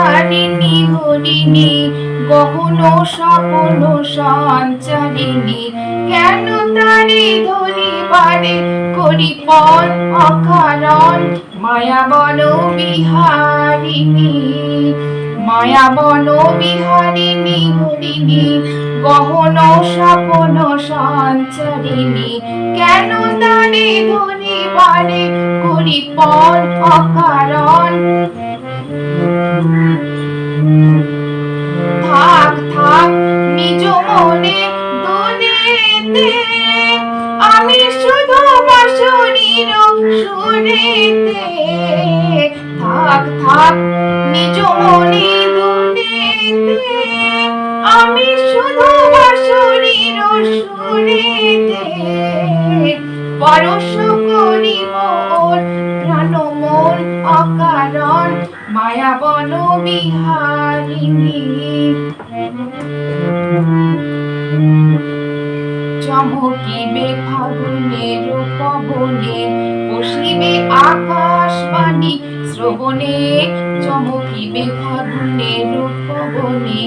বিহারিণী হরিণী গহন স্বপন সঞ্চারিণী। কেন তারে ধরিবারে করি পর অকারণ? মায়াবন বিহারিণী মায়াবন বিহারিণী হরিণী গহন স্বপন সঞ্চারিণী। কেন তারে ধরিবারে করি পর অকারণ? সুরেতে থাক থাক। নিজ মনে দোলেতে আমি শুধু বাসরির সুরেতে। পরশ করিব ওর প্রাণ মন অকারণ মায়াবন বিহারিণী। আকাশবাণী শ্রবণে চমকিবে ফাগুনের পবনে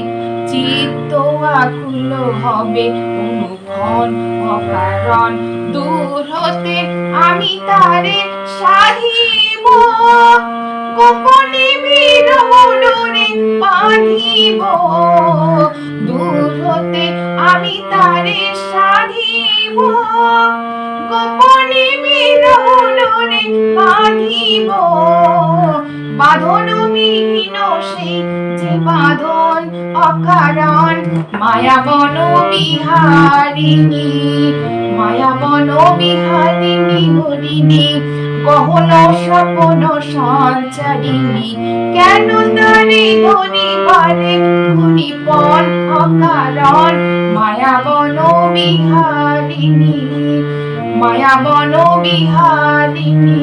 চিত্ত আকুল হবে, অনুক্ষণ, অকারণ, দূর হতে আমি তারে সাধিব। গোপনে বিরহরে বাঁধিব দূর হতে আমি তারে সাধিব বিরহরে বাঁধিব বাঁধন মিহীন সেই যে বাঁধন অকারণ। মায়াবন বিহারিণী মায়াবন বিহারিণী হরিণী, গহন স্বপন সঞ্চারিণী। কেন তারে অকারণ? মায়াবন বিহারিণী মায়াবন বিহারিণী।